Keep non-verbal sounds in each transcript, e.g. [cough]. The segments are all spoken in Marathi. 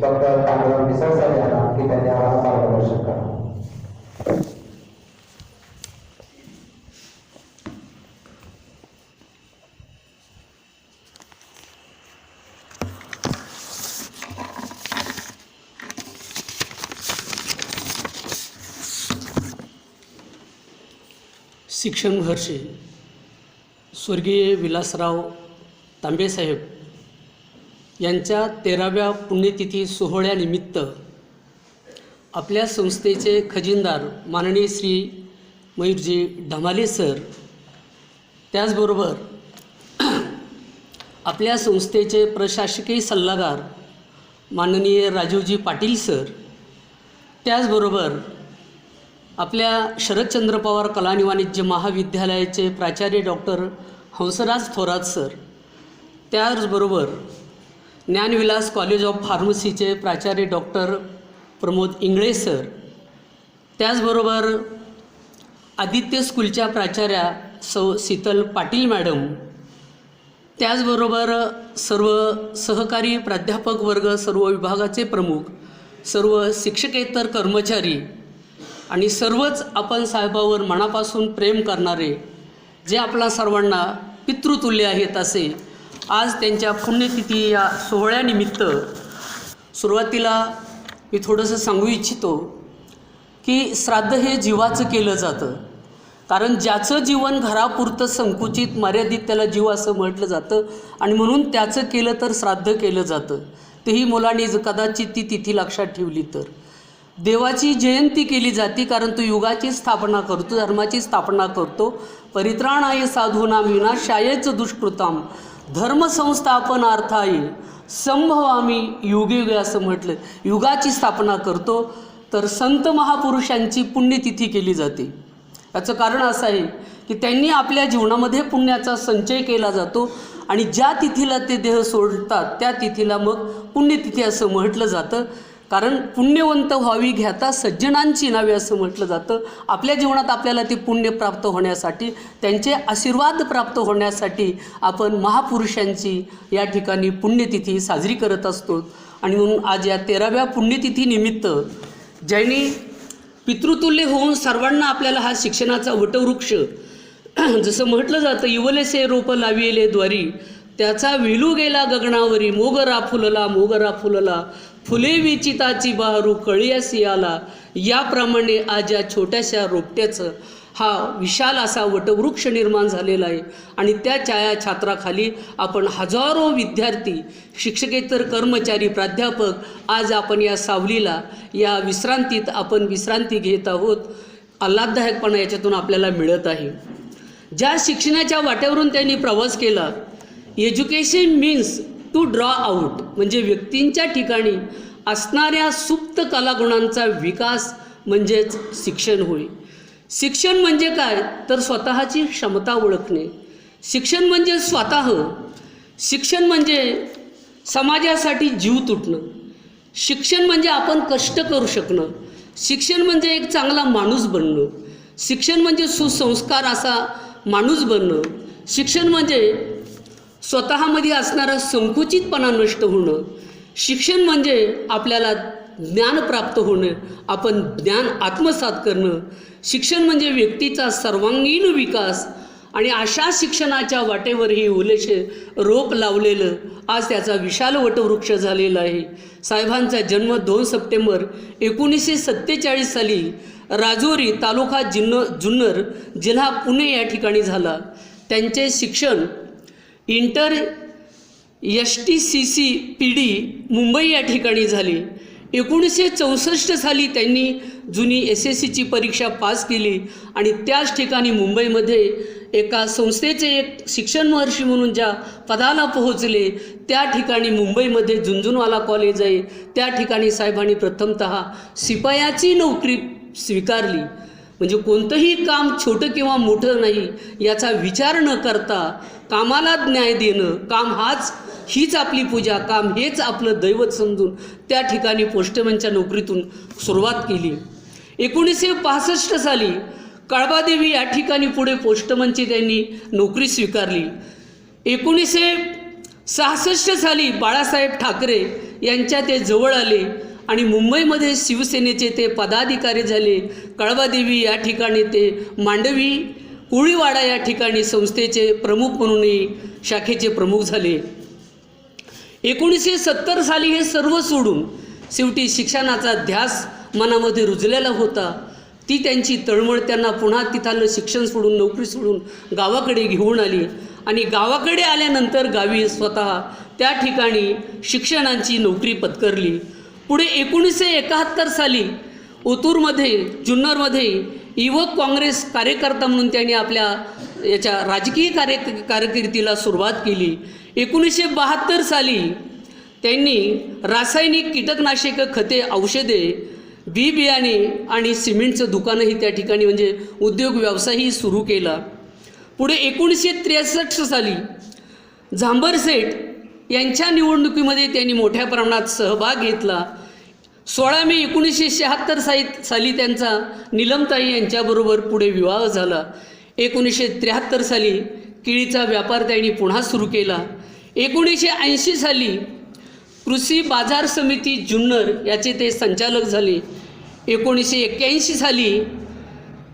डॉक्टर पांडुरंग मिसळ साहेब यांना की आम्हाला मार्गदर्शन करा। शिक्षण महर्षी स्वर्गीय विलासराव तांबेसाहेब यांच्या तेराव्या पुण्यतिथी सोहळ्यानिमित्त आपल्या संस्थेचे खजिनदार माननीय श्री मयूरजी ढमाले सर त्याचबरोबर [clears throat] आपल्या संस्थेचे प्रशासकीय सल्लागार माननीय राजीवजी पाटील सर त्याचबरोबर आपल्या शरदचंद्र पवार कला आणि वाणिज्य महाविद्यालयाचे प्राचार्य डॉक्टर हंसराज थोरात सर त्याचबरोबर ज्ञानविलास कॉलेज ऑफ फार्मसीचे प्राचार्य डॉक्टर प्रमोद इंगळे सर. त्याचबरोबर आदित्य स्कूलच्या प्राचार्या सौ शीतल पाटील मॅडम. त्याचबरोबर सर्व सहकारी प्राध्यापक वर्ग सर्व विभागाचे प्रमुख सर्व शिक्षकेतर कर्मचारी आणि सर्वच आपण साहेबावर मनापासून प्रेम करणारे जे आपला सर्वांना पितृतुल्य आहेत असे आज त्यांच्या पुण्यतिथी या सोहळ्यानिमित्त सुरुवातीला मी थोडंसं सांगू इच्छितो की श्राद्ध हे जीवाचं केलं जातं. कारण ज्याचं जीवन घरापुरतं संकुचित मर्यादित त्याला जीव असं म्हटलं जातं आणि म्हणून त्याचं केलं तर श्राद्ध केलं जातं. तेही मुलांनी ज- कदाचित ती तिथी लक्षात ठेवली तर. देवाची जयंती केली जाते कारण तो युगाची स्थापना करतो धर्माची स्थापना करतो. परित्राणाय साधूनाम विनाशायच दुष्कृताम. धर्मसंस्थापनार्थाय संभव आम्ही युगयुगे असं म्हटलं. युगाची स्थापना करतो तर संत महापुरुषांची पुण्यतिथी केली जाते. याचं कारण असं आहे की त्यांनी आपल्या जीवनामध्ये पुण्याचा संचय केला जातो आणि ज्या तिथीला ते देह सोडतात त्या तिथीला मग पुण्यतिथी असं म्हटलं जातं. कारण पुण्यवंत व्हावी घ्याता सज्जनांची नावे असं म्हटलं जातं. आपल्या जीवनात आपल्याला ते पुण्य प्राप्त होण्यासाठी त्यांचे आशीर्वाद प्राप्त होण्यासाठी आपण महापुरुषांची या ठिकाणी पुण्यतिथी साजरी करत असतो. आणि म्हणून आज या तेराव्या पुण्यतिथीनिमित्त ज्यांनी पितृतुल्य होऊन सर्वांना आपल्याला हा शिक्षणाचा वटवृक्ष [clears throat] जसं म्हटलं जातं इवलेसे रोप लाविले द्वारी त्याचा विलू गेला गगनावरी मोगरा फुलला मोगरा फुलला फुले विचिताची बहरू कळीयास आला. याप्रमाणे आज या छोट्याशा रोपट्याचं हा विशाल असा वटवृक्ष निर्माण झालेला आहे. आणि त्या छाया छात्राखाली आपण हजारो विद्यार्थी शिक्षकेतर कर्मचारी प्राध्यापक आज आपण या सावलीला या विश्रांतीत आपण विश्रांती घेत आहोत. आल्हाददायकपणा याच्यातून आपल्याला मिळत आहे. ज्या शिक्षणाच्या वाट्यावरून त्यांनी प्रवास केला education means to draw out म्हणजे व्यक्तींच्या ठिकाणी असणाऱ्या सुप्त कलागुणांचा विकास म्हणजेच शिक्षण होय. शिक्षण म्हणजे काय? तर स्वतःची क्षमता ओळखणे. शिक्षण म्हणजे स्वतः. शिक्षण म्हणजे समाजासाठी जीव तुटणं. शिक्षण म्हणजे आपण कष्ट करू शकणं. शिक्षण म्हणजे एक चांगला माणूस बनणं. शिक्षण म्हणजे सुसंस्कार असा माणूस बनणं. शिक्षण म्हणजे स्वतःमध्ये असणारं संकुचितपणा नष्ट होणं. शिक्षण म्हणजे आपल्याला ज्ञान प्राप्त होणं. आपण ज्ञान आत्मसात करणं. शिक्षण म्हणजे व्यक्तीचा सर्वांगीण विकास. आणि अशा शिक्षणाच्या वाटेवर हे उलेशे रोप लावलेलं आज त्याचा विशाल वटवृक्ष झालेला आहे. साहेबांचा जन्म दोन सप्टेंबर एकोणीसशे सत्तेचाळीस साली राजोरी तालुका जिन्न जुन्नर जिल्हा पुणे या ठिकाणी झाला. त्यांचे शिक्षण inter S T C C P D Mumbai या ठिकाणी झाली. एकोणीसशे चौसष्ट साली त्यांनी जुनी एस एस सीची परीक्षा पास केली आणि त्याच ठिकाणी मुंबईमध्ये एका संस्थेचे एक शिक्षण महर्षी म्हणून ज्या पदाला पोहोचले त्या ठिकाणी मुंबईमध्ये झुंझुनवाला कॉलेज आहे. त्या ठिकाणी साहेबांनी प्रथमत शिपायाची नोकरी स्वीकारली. म्हणजे कोणतंही काम छोटं किंवा मोठं नाही याचा विचार न करता कामाला न्याय देणं काम हाच हीच आपली पूजा काम हेच आपलं दैवत समजून त्या ठिकाणी पोस्टमनच्या नोकरीतून सुरुवात केली. एकोणीसशे पासष्ट साली कळबादेवी या ठिकाणी पुढे पोस्टमनची त्यांनी नोकरी स्वीकारली. एकोणीसशे सहासष्ट साली बाळासाहेब ठाकरे यांच्या ते जवळ आले. आणि मुंबईमध्ये शिवसेनेचे ते पदाधिकारी झाले. कळबादेवी या ठिकाणी ते मांडवी कोळीवाडा या ठिकाणी संस्थेचे प्रमुख म्हणूनही शाखेचे प्रमुख झाले. एकोणीसशे सत्तर साली हे सर्व सोडून शेवटी शिक्षणाचा ध्यास मनामध्ये रुजलेला होता. ती त्यांची तळमळ त्यांना पुन्हा तिथालं शिक्षण सोडून नोकरी सोडून गावाकडे घेऊन आली. आणि गावाकडे आल्यानंतर गावी स्वतः त्या ठिकाणी शिक्षणाची नोकरी पत्करली. पुढे एकोणीसशे एकाहत्तर साली ओतूरमध्ये जुन्नरमध्ये युवक काँग्रेस कार्यकर्ता म्हणून त्यांनी आपल्या याच्या राजकीय कार्य कारकिर्दीला सुरुवात केली. एकोणीसशे बहात्तर साली त्यांनी रासायनिक कीटकनाशक खते औषधे बी बियाणे आणि सिमेंटचं दुकानही त्या ठिकाणी म्हणजे उद्योग व्यवसायही सुरू केला. पुढे एकोणीसशे त्रेसष्ट साली झांबरसेठ यांच्या निवडणुकीमध्ये त्यांनी मोठ्या प्रमाणात सहभाग घेतला. सोळा मे एकोणीसशे शहात्तर साली साली त्यांचा निलमताई यांच्याबरोबर पुढे विवाह झाला. एकोणीसशे त्र्याहत्तर साली केळीचा व्यापार त्यांनी पुन्हा सुरू केला. एकोणीसशे ऐंशी साली कृषी बाजार समिती जुन्नर याचे ते संचालक झाले. एकोणीसशे एक्क्याऐंशी साली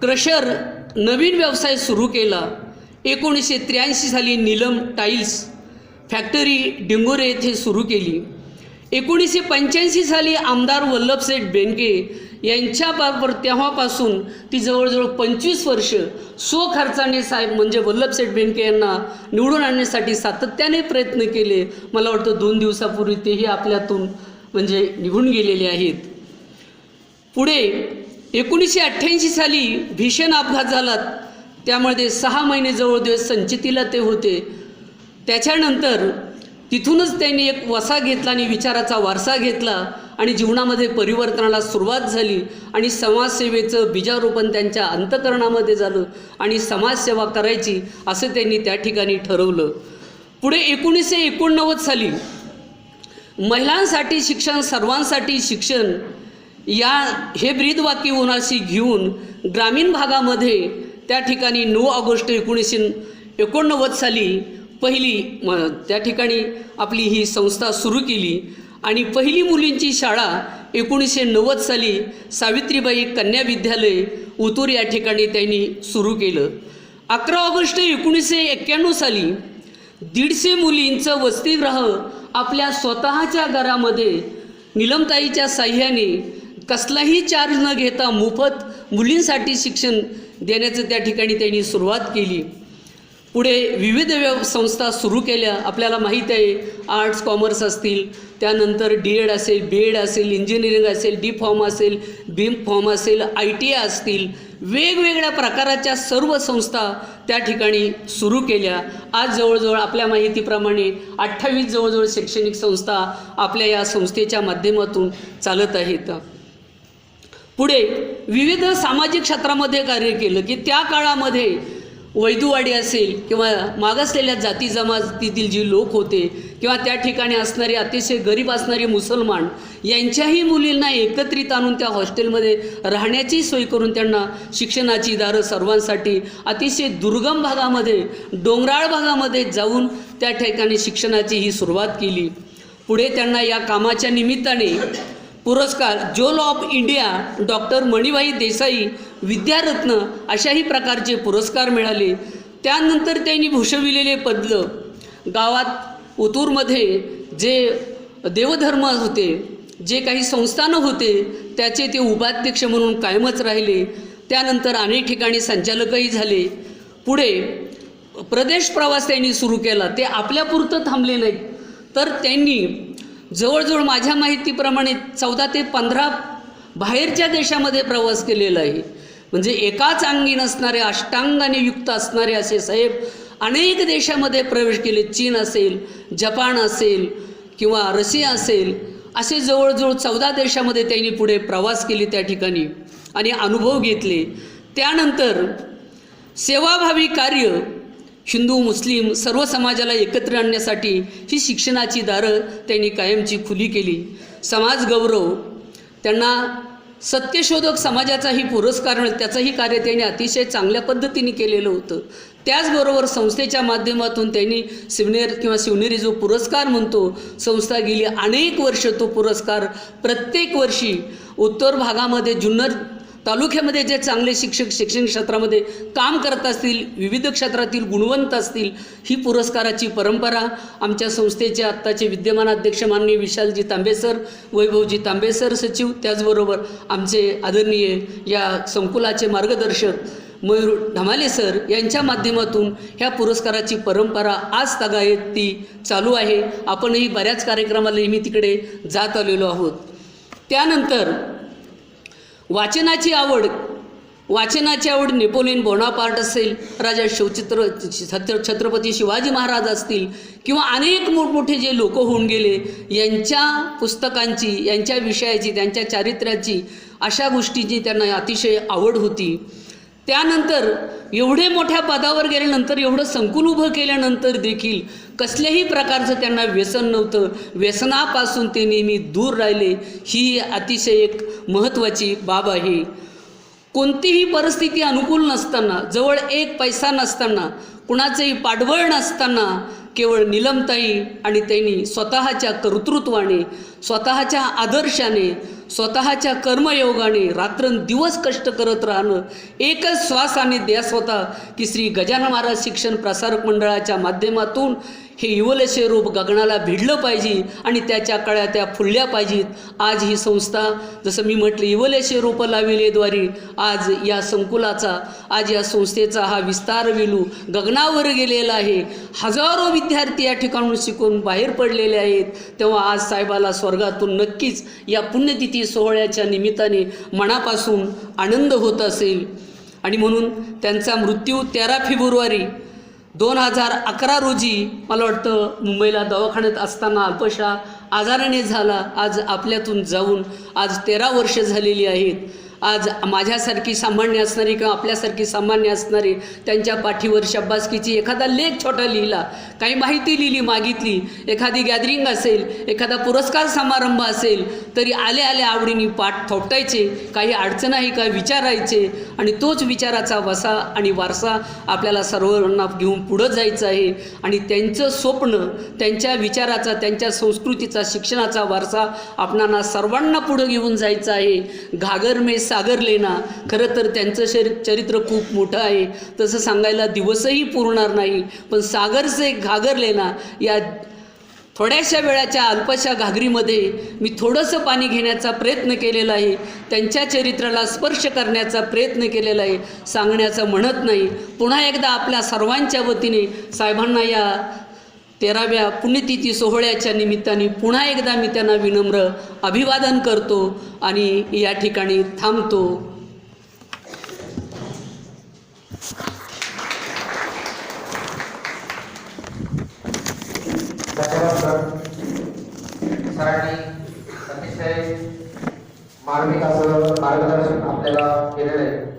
क्रशर नवीन व्यवसाय सुरू केला. एकोणीसशे त्र्याऐंशी साली नीलम टाईल्स फॅक्टरी डिंगोरे येथे सुरू केली. एकोणीसशे पंच्याऐंशी साली आमदार वल्लभसेठ बेनके यांच्याबरोबर तेव्हापासून ती जवळजवळ पंचवीस वर्ष स्वखर्चाने साहेब म्हणजे वल्लभसेठ बेनके यांना निवडून आणण्यासाठी सातत्याने प्रयत्न केले. मला वाटतं दोन दिवसापूर्वी तेही आपल्यातून म्हणजे निघून गेलेले आहेत. पुढे एकोणीसशे अठ्ठ्याऐंशी साली भीषण अपघात झाला. त्यामध्ये सहा महिने जवळ दिवस संचितीला ते होते. त्याच्यानंतर तिथूनच त्यांनी एक वसा घेतला आणि विचाराचा वारसा घेतला आणि जीवनामध्ये परिवर्तनाला सुरुवात झाली. आणि समाजसेवेचं बीजारोपण त्यांच्या अंतकरणामध्ये झालं आणि समाजसेवा करायची असं त्यांनी त्या ठिकाणी ठरवलं. पुढे एकोणीसशे एकोणनव्वद साली महिलांसाठी शिक्षण सर्वांसाठी शिक्षण या हे ब्रीदवाक्य उन्हाशी घेऊन ग्रामीण भागामध्ये त्या ठिकाणी नऊ ऑगस्ट एकोणीसशे एकोणनव्वद साली पहिली म त्या ठिकाणी आपली ही संस्था सुरू केली आणि पहिली मुलींची शाळा एकोणीसशे नव्वद साली सावित्रीबाई कन्या विद्यालय उतूर या ठिकाणी त्यांनी सुरू केलं. अकरा ऑगस्ट एकोणीसशे एक्क्याण्णव साली दीडशे मुलींचं वसतिगृह आपल्या स्वतःच्या घरामध्ये निलमताईच्या साह्याने कसलाही चार्ज न घेता मोफत मुलींसाठी शिक्षण देण्याचं त्या ठिकाणी त्यांनी सुरुवात केली. पुढे विविध व्यव संस्था सुरू केल्या. आपल्याला माहीत आहे आर्ट्स कॉमर्स असतील. त्यानंतर डी एड असेल बी एड असेल इंजिनिअरिंग असेल डी फॉर्म असेल बी फॉर्म असेल आय टी आय असतील. वेगवेगळ्या प्रकाराच्या सर्व संस्था त्या ठिकाणी सुरू केल्या. आज जवळजवळ आपल्या माहितीप्रमाणे अठ्ठावीस जवळजवळ शैक्षणिक संस्था आपल्या या संस्थेच्या माध्यमातून चालत आहेत. पुढे विविध सामाजिक क्षेत्रामध्ये कार्य केलं की त्या काळामध्ये वैदूवाडी असेल किंवा मागासलेल्या जाती जमातीतील जी लोक होते किंवा त्या ठिकाणी असणारे अतिशय गरीब असणारे मुसलमान यांच्याही मुलींना एकत्रित आणून त्या हॉस्टेलमध्ये राहण्याची सोय करून त्यांना शिक्षणाची दारं सर्वांसाठी अतिशय दुर्गम भागामध्ये डोंगराळ भागामध्ये जाऊन त्या ठिकाणी शिक्षणाची ही सुरुवात केली. पुढे त्यांना या कामाच्या निमित्ताने पुरस्कार jewel of India doctor Manibai Desai Vidyaratna अशाही प्रकारचे पुरस्कार मिळाले. त्यानंतर त्यांनी भूषविलेले पद गावात उतूरमध्ये जे देवधर्म होते जे काही संस्थानं होते त्याचे ते उपाध्यक्ष म्हणून कायमच राहिले. त्यानंतर अनेक ठिकाणी संचालकही झाले. पुढे प्रदेश प्रवास त्यांनी सुरू केला. ते आपल्यापुरतं थांबले नाहीत तर त्यांनी जवळजवळ माझ्या माहितीप्रमाणे चौदा ते पंधरा बाहेरच्या देशामध्ये प्रवास केलेला आहे. म्हणजे एकाच अंगी नसणारे अष्टांगाने युक्त असणारे असे साहेब अनेक देशामध्ये प्रवेश केले. चीन असेल जपान असेल किंवा रशिया असेल असे जवळजवळ चौदा देशामध्ये त्यांनी पुढे प्रवास केले त्या ठिकाणी आणि अनुभव घेतले. त्यानंतर सेवाभावी कार्य हिंदू मुस्लिम सर्व समाजाला एकत्र आणण्यासाठी ही शिक्षणाची दारं त्यांनी कायमची खुली केली. समाज गौरव त्यांना सत्यशोधक समाजाचाही पुरस्कार मिळेल त्याचंही कार्य त्यांनी अतिशय चांगल्या पद्धतीने केलेलं होतं. त्याचबरोबर संस्थेच्या माध्यमातून त्यांनी शिवनेर किंवा शिवनेरी जो पुरस्कार म्हणतो संस्था गेली अनेक वर्ष तो पुरस्कार प्रत्येक वर्षी उत्तर भागामध्ये जुन्नर तालुक्यामध्ये जे चांगले शिक्षक शैक्षणिक क्षेत्रामध्ये काम करत असतील विविध क्षेत्रातील गुणवंत असतील ही पुरस्काराची परंपरा आमच्या संस्थेचे आत्ताचे विद्यमान अध्यक्ष माननीय विशालजी तांबेसर वैभवजी तांबेसर सचिव त्याचबरोबर आमचे आदरणीय या संकुलाचे मार्गदर्शक मयूर ढमाले सर यांच्या माध्यमातून ह्या पुरस्काराची परंपरा आज तगायत ती चालू आहे. आपणही बऱ्याच कार्यक्रमाला नेहमी तिकडे जात आलेलो आहोत. त्यानंतर वाचनाची आवड. वाचनाची आवड नेपोलियन बोनापार्ट असेल राजा शिवचित्र छत्र छत्रपती शिवाजी महाराज असतील किंवा अनेक मोठमोठे जे लोक होऊन गेले यांच्या पुस्तकांची यांच्या विषयाची त्यांच्या चारित्र्याची अशा गोष्टीची त्यांना अतिशय आवड होती. त्यानंतर एवढे मोठ्या पदावर गेल्यानंतर एवढं संकुल उभं केल्यानंतर देखील कसल्याही प्रकारचं त्यांना व्यसन नव्हतं. व्यसनापासून ते नेहमी दूर राहिले. ही अतिशय एक महत्त्वाची बाब आहे. कोणतीही परिस्थिती अनुकूल नसताना जवळ एक पैसा नसताना कुणाचंही पाठबळ नसताना केवळ निलमताई आणि त्यांनी स्वतःच्या कर्तृत्वाने स्वतःच्या आदर्शाने स्वतःच्या कर्मयोगाने रात्रंदिवस कष्ट करत राहणं एकच श्वासाने द्या स्वतः की श्री गजानन महाराज शिक्षण प्रसारक मंडळाच्या माध्यमातून हे युवलेशे रूप गगनाला भिडलं पाहिजे आणि त्याच्या कळ्या त्या फुलल्या पाहिजेत. आज ही संस्था जसं मी म्हटलं युवलेशे रूप लाविलेद्वारे आज या संकुलाचा आज या संस्थेचा हा विस्तार विलू गगनावर गेलेला आहे. हजारो विद्यार्थी या ठिकाणून शिकून बाहेर पडलेले आहेत. तेव्हा आज साहेबाला स्वर्गातून नक्कीच या पुण्यतिथी सोहळ्याच्या निमित्ताने मनापासून आनंद होत असेल. आणि म्हणून त्यांचा मृत्यू तेरा फेब्रुवारी दोन हजार अकरा रोजी मला वाटतं मुंबईला दवाखान्यात असताना अल्पशा आजाराने झाला. आज आपल्यातून जाऊन आज तेरा वर्ष झालेली आहेत. आज माझ्यासारखी सामान्य असणारी किंवा आपल्यासारखी सामान्य असणारी त्यांच्या पाठीवर शब्बासकीची एखादा लेख छोटा लिहिला काही माहिती लिहिली मागितली एखादी गॅदरिंग असेल एखादा पुरस्कार समारंभ असेल तरी आले आले आवडीने पाठ थोपटायचे काही अडचणही काही विचारायचे आणि तोच विचाराचा वसा आणि वारसा आपल्याला सर्वांना घेऊन पुढं जायचं आहे. आणि त्यांचं स्वप्न त्यांच्या विचाराचा त्यांच्या संस्कृतीचा शिक्षणाचा वारसा आपणाला सर्वांना पुढं घेऊन जायचं आहे. घागरमेस सागर लेना खरं तर त्यांचं शरी चरित्र खूप मोठं आहे. तसं सांगायला दिवसही पुरणार नाही. पण सागरचे घागर लेना या थोड्याशा वेळाच्या अल्पशा घागरीमध्ये मी थोडंसं पाणी घेण्याचा प्रयत्न केलेला आहे. त्यांच्या चरित्राला स्पर्श करण्याचा प्रयत्न केलेला आहे. सांगण्याचं म्हणत नाही. पुन्हा एकदा आपल्या सर्वांच्या वतीने साहेबांना या तेराव्या पुण्यतिथी सोहळ्याच्या निमित्ताने पुन्हा एकदा मी त्यांना विनम्र अभिवादन करतो आणि या ठिकाणी थांबतो. सरांनी अतिशय मार्मिक असं मार्गदर्शन आपल्याला केलेलं आहे.